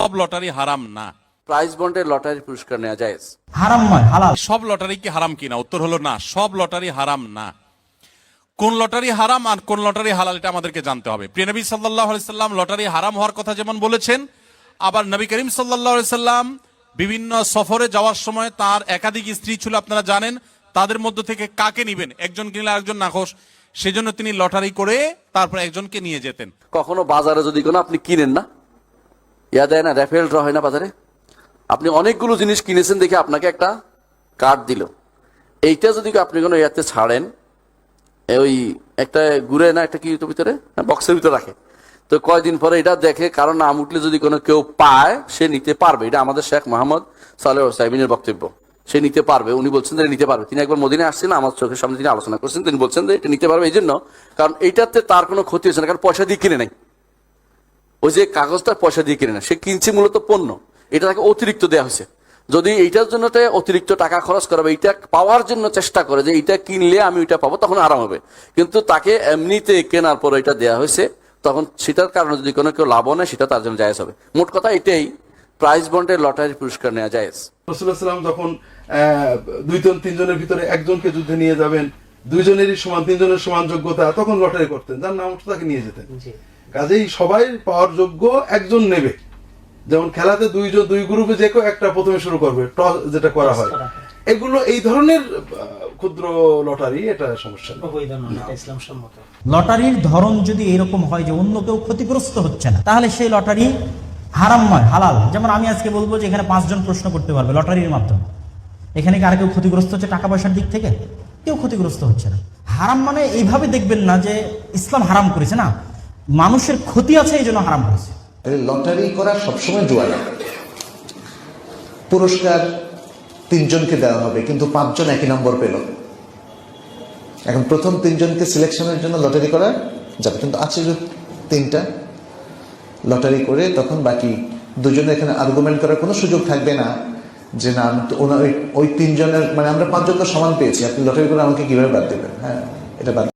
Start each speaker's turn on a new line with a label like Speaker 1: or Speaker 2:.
Speaker 1: সব লটারি হারাম না।
Speaker 2: প্রাইজ বন্ডের লটারি পুরস্কার নেওয়া যায়।
Speaker 3: হারাম নয় হালাল।
Speaker 1: সব লটারি কি হারাম কিনা? উত্তর হলো না সব লটারি হারাম না। কোন লটারি হারাম আর কোন লটারি হালাল এটা আমাদেরকে জানতে হবে। প্রিয় নবী সাল্লাহ সাল্লাম লটারি হারাম হওয়ার কথা যেমন বলেছেন আবার নবী করিম সাল্লাহ সাল্লাম বিভিন্ন সফরে যাওয়ার সময় তার একাধিক স্ত্রী ছিল আপনারা জানেন তাদের মধ্য থেকে কাকে নিবেন? একজন কিনলে আরেকজন নাখোশ। সেজন্য তিনি লটারি করে তারপর একজনকে নিয়ে যেতেন।
Speaker 2: কখনো বাজারে যদি কোনো আপনি কিনেন না ইয়া দেয় না র্যাফেল ড্র হয় না বাজারে? আপনি অনেকগুলো জিনিস কিনেছেন দেখে আপনাকে একটা কার্ড দিল। এইটা যদি আপনি কোনো ইয়াতে ছাড়েন, ওই একটা ঘুরে না, একটা কি ভিতরে? বক্সের ভিতরে রাখে। তো কয়দিন পরে এটা দেখে কারণ নাম উঠলে যদি কোনো কেউ পায়, সে নিতে পারবে। এটা আমাদের শেখ মোহাম্মদ সালেহ সাইবিনের বক্তব্য। সে নিতে পারবে। উনি বলছেন যে নিতে পারবে। তিনি একবার মদিনে আসছেন, আমার চোখের সামনে তিনি আলোচনা করছেন। তিনি বলছেন যে এটা নিতে পারবে। এই জন্য কারণ এইটাতে তার কোনো ক্ষতি হচ্ছে না, কারণ পয়সা দিয়ে কিনে নেই। ওই যে কাগজটা পয়সা দিয়ে কিনে না সে কিনছে মূলত পণ্য। এটা তাকে অতিরিক্ত দেওয়া হয়েছে। যদি এইটার জন্য অতিরিক্ত টাকা খরচ করাবে এইটা পাওয়ার জন্য চেষ্টা করে যে এইটা কিনলে আমি ওইটা পাবো তখন আরাম হবে। কিন্তু তাকে এমনিতে কেনার পর এটা দেওয়া হয়েছে তখন সেটার কারণে যদি কোনো কেউ লাভ নেয় সেটা তার জন্য জায়েজ হবে। মোট কথা এটাই প্রাইজ বন্ডের লটারি পুরস্কার নেওয়া জায়েজ।
Speaker 4: রসুল্লাহাম যখন আহ, দুইজন তিনজনের ভিতরে একজনকে যুদ্ধে নিয়ে যাবেন দুইজনেরই সমান তিনজনের সমান যোগ্যতা তখন লটারি করতেন। যার নাম তাকে নিয়ে যেতেন। কাজেই সবাই পাওয়ার যোগ্য একজন নেবে। যেমন খেলাতে দুইজন দুই গ্রুপে যে কেউ একটা প্রথমে শুরু করবে টস যেটা করা হয়। এগুলো এই ধরনের ক্ষুদ্র লটারি এটা সমস্যা না
Speaker 5: অবৈধ নয় এটা ইসলাম সম্মত।
Speaker 3: লটারির ধরন যদি এরকম হয় যে অন্য কেউ ক্ষতিগ্রস্ত হচ্ছে না তাহলে সেই লটারি হারাম নয় হালাল। যেমন আমি আজকে বলব যে এখানে পাঁচজন প্রশ্ন করতে পারবে লটারির মাধ্যমে। এখানে কি আর কেউ ক্ষতিগ্রস্ত হচ্ছে টাকা পয়সার দিক থেকে? কেউ ক্ষতিগ্রস্ত হচ্ছে না। হারাম মানে এইভাবে দেখবেন না যে ইসলাম হারাম করেছে। না মানুষের ক্ষতি আছে, এই জন্য হারাম
Speaker 6: তাহলে লটারি করা সবসময় জুয়া না পুরস্কার তিনজনকে দেওয়া হবে, কিন্তু পাঁচজন একই নম্বর পেল। এখন প্রথম তিনজনকে সিলেকশনের জন্য লটারি করা যাবে, কিন্তু আছে তিনটা লটারি করে, তখন বাকি দুজনে এখানে আর্গুমেন্ট করার কোনো সুযোগ থাকবে না যে না ওই- ওই তিনজনের মানে আমরা পাঁচজন তো সমান পেয়েছি, আপনি লটারি করে আমাকে কীভাবে বাদ দেবেন? হ্যাঁ এটা বাদ